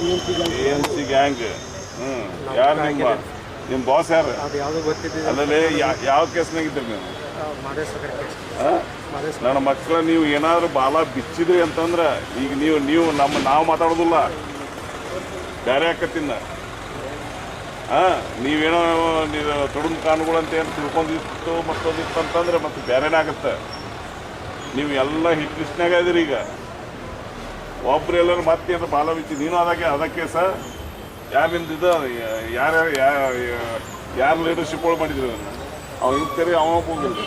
A N C gang. ಹ್ಞೂ ಯಾರು ನಿಮ್ಮ ನಿಮ್ಮ ಬಾಸ್ ಯಾರು? ಅದು ಯಾವುದೋ ಗೊತ್ತಿದ್ದಿದೆ ಅಲ್ಲಲ್ಲಿ ಯಾ- ಯಾವ ಕೇಸ್ನಾಗ ಇದ್ದೀರಿ ನೀವು? ನನ್ನ ಮಕ್ಕಳ ನೀವು ಏನಾದರೂ ಬಾಲ ಬಿಚ್ಚಿದ್ರಿ ಅಂತಂದ್ರೆ ಈಗ ನೀವು ನೀವು ನಮ್ಮ ನಾವು ಮಾತಾಡೋದಿಲ್ಲ. ಬೇರೆ ಹಾಕತ್ತಿನ ಹಾಂ ನೀವೇನೋ ನೀವು ಕಾನುಗಳು ಅಂತ ಏನು ತಿಳ್ಕೊಂಡಿತ್ತು ಮತ್ತೊಂದಿತ್ತು ಅಂತಂದ್ರೆ ಮತ್ತೆ ಬೇರೆನೇ ಆಗತ್ತೆ. ನೀವು ಎಲ್ಲ ಹಿಟ್ ಲಿಸ್ಟ್ನಾಗ ಇದೀರಿ ಈಗ. ಒಬ್ರು ಎಲ್ಲರೂ ಮತ್ತೆ ಅಂತ ಬಿಚ್ಚಿ, ನೀನು ಅದಕ್ಕೆ ಅದಕ್ಕೆ ಸಹ ಯಾರಿಂದ ಇದು ಯಾರ್ಯಾರು ಯಾರು ಒಳಗೆ ಮಾಡಿದ್ರು ಅವ್ನು ತೆರೆ ಅವನೊಬ್ಬ ಹೋಗಿಲ್ಲ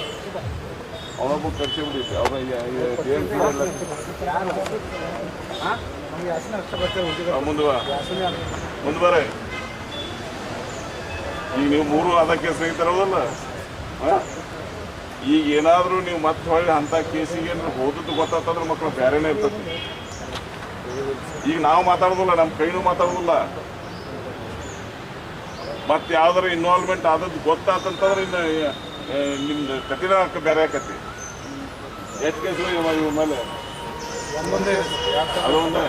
ಅವನೊಬ್ಬ ಖರ್ಚು ಬಿಟ್ಟಿದ್ದೆ ಅವನ ಮುಂದೆ ಮುಂದೆ ಈಗ ನೀವು ಮೂರು ಅದಕ್ಕೆ ಸ್ನೇಹಿತರಲ್ಲ ಈಗ ಏನಾದರೂ ನೀವು ಮತ್ತೆ ಹೊಳ್ಳಿ ಅಂಥ ಕೇಸಿಗೆ ಏನಾದ್ರು ಓದದ್ದು ಗೊತ್ತಾತಂದ್ರೆ ಮಕ್ಕಳು ಬೇರೆನೇ ಇರ್ತದೆ. ಈಗ ನಾವು ಮಾತಾಡೋದಿಲ್ಲ ನಮ್ಮ ಕೈನೂ ಮಾತಾಡೋದಿಲ್ಲ ಮತ್ತೆ ಯಾವ್ದಾರ ಇನ್ವಾಲ್ವ್ಮೆಂಟ್ ಆದದ್ದು ಗೊತ್ತಾತಂತಂದ್ರೆ ಇನ್ನು ನಿಮ್ದು ಕಠಿಣ ಬೇರೆ ಆಕತಿ. ಎಷ್ಟು ಕೇಸು ಇವ್ರ ಮೇಲೆ? ಮುಂದೆ ಅದು ಒಂದೇ?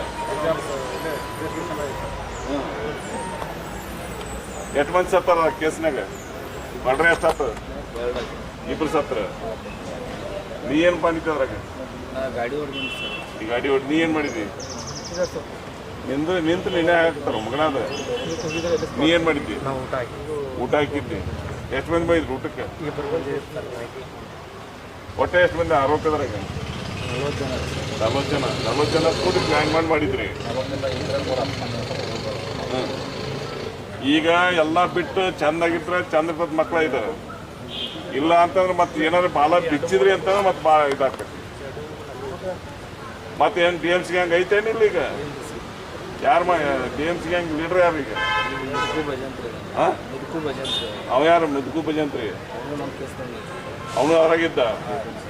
ಎಷ್ಟು ಮಂದಿ ಸತ್ತಾರ ಕೇಸ್ನಾಗ? ಮರ್ಡ್ರ್ ಎಷ್ಟು ಆತ? ಇಬ್ರು ಸತ್ರ? ನೀ ಏನು ಮಾಡಿದ್ದೆ ಅದ್ರಾಗ? ಗಾಡಿ ಹೊಡ್ಕೊಂಡು ಸರ್. ಈ ಗಾಡಿ ಹೊಡ್ ನೀ ಏನು ಮಾಡಿದಿ ಇದೆ ಸರ್ ನಿಂದು ನಿಂತು ನಿನ್ನೆ ಹಾಕ್ತಾರ ಮಗನಾದ? ಎಲ್ಲಿ ನೀ ಏನು ಮಾಡಿದ್ದಿ? ನಾವು ಊಟ ಹಾಕಿ ಊಟ ಹಾಕಿದ್ದಿ? ಎಷ್ಟು ಮಂದಿ ಬೈದ್ರು ಊಟಕ್ಕೆ? ಈಗ ಹೊಟ್ಟೆ ಎಷ್ಟು ಮಂದಿ ಆರೋಗ್ಯದ್ರಾಗ? ನಲ್ವತ್ತು ಜನ. ನಲ್ವತ್ತು ಜನ. ನಲ್ವತ್ತು ಜನ ಕೂಡಿ ಪ್ಲ್ಯಾನ್ ಮಾಡಿ ಮಾಡಿದ್ರಿ. ಹ್ಮ್. ಈಗ ಎಲ್ಲ ಬಿಟ್ಟು ಚಂದಾಗಿದ್ರೆ ಚಂದ ಇರ್ತದ ಮಕ್ಳ ಇದ. ಇಲ್ಲ ಅಂತಂದ್ರೆ ಮತ್ತೆ ಏನಾದ್ರು ಬಾಲ ಬಿಚ್ಚಿದ್ರಿ ಅಂತಂದ್ರೆ ಮತ್ತೆ ಭಾಳ ಇದಾಗ್ತೈತಿ ಮತ್ತೆ ಏನು ಡಿ ಎಂ ಸಿ ಗ್ಯಾಂಗ್ ಐತೇನಿಲ್ಲ ಈಗ? ಯಾರು D M C gang leader ಯಾರು ಈಗ? ಅವ ಯಾರು? ಮುದುಕು ಭಜಂತ್ರಿ. ಅವನು ಅವರಾಗಿದ್ದ?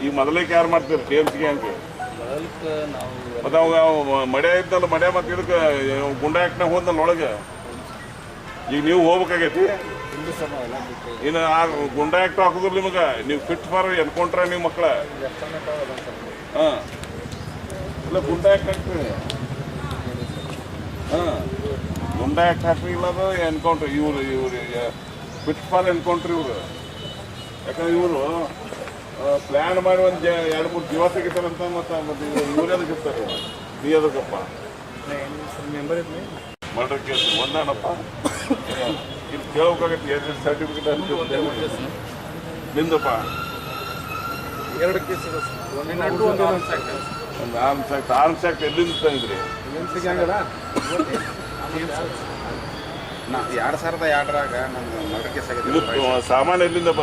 ಈಗ ಮೊದಲಕ್ಕೆ ಯಾರು ಮಾಡ್ತೀರಿ ಡಿ ಎಂ ಸಿ ಗ್ಯಾಂಗ್ ಮತ್ತೆ ಅವಾಗ ಅವ ಮಡೆ ಇದ್ದಲ್ಲ ಮಡೆ ಮತ್ತೆ ಇದಕ್ಕೆ ಗುಂಡ ಹಾಕ್ನ ಹೋದಲ್ಲ ಒಳಗೆ? ಈಗ ನೀವು ಹೋಗ್ಬೇಕಾಗೈತಿ? ಇನ್ನು ಆ ಗುಂಡ ಆಕ್ಟ್ ಹಾಕಿದ್ರು ನಿಮಗೆ? ನೀವು ಫಿಟ್ ಫಾರ್ ಎನ್ಕೊಂಡ್ರೆ ನೀವು ಮಕ್ಕಳ ಹಾಂ. ಇಲ್ಲ ಗುಂಡ ಹಾಕ್ರಿ ಹಾಂ. ಗುಂಡ ಯಾಕೆ ಹಾಕ್ರಿ ಇಲ್ಲ ಅದು ಎನ್ಕೌಂಟ್ರ್ ಇವರು ಇವರು ಫಿಟ್ ಫಾರ್ ಎನ್ಕೌಂಟ್ರ್ ಇವರು. ಯಾಕಂದ್ರೆ ಇವರು ಪ್ಲ್ಯಾನ್ ಮಾಡಿ ಒಂದು ಎರಡು ಮೂರು ಜೀವ ತೆಗಿತಾರಂತ ಮತ್ತು ಮತ್ತೆ ಇವ್ರು ಅದಕ್ಕೆ ಇರ್ತಾರೆ? ನೀ ಅದಕ್ಕಪ್ಪ ಮರ್ಡರ್ ಕೇಸ್ ಒಂದಾನಪ್ಪ? ಇಲ್ಲಿ ಕೇಳ್ಬೇಕಾಗತ್ತೆ, ಎರಡು ಸರ್ಟಿಫಿಕೇಟ್ ಅಂತ ನಿಂದಪ್ಪ? ಎರಡು ಕೇಸ್ ಒಂದು ಒಂದು arm arms act arms act ಎಲ್ಲಿಂದ ತಂದ್ರಿ? ನಾ ಎರಡು ಸಾವಿರದ ಎರಡರಾಗ ನಮ್ಗೆ ಸಾಮಾನ್ಯ ಸಾಮಾನು ಎಲ್ಲಿಂದ ಬಂತು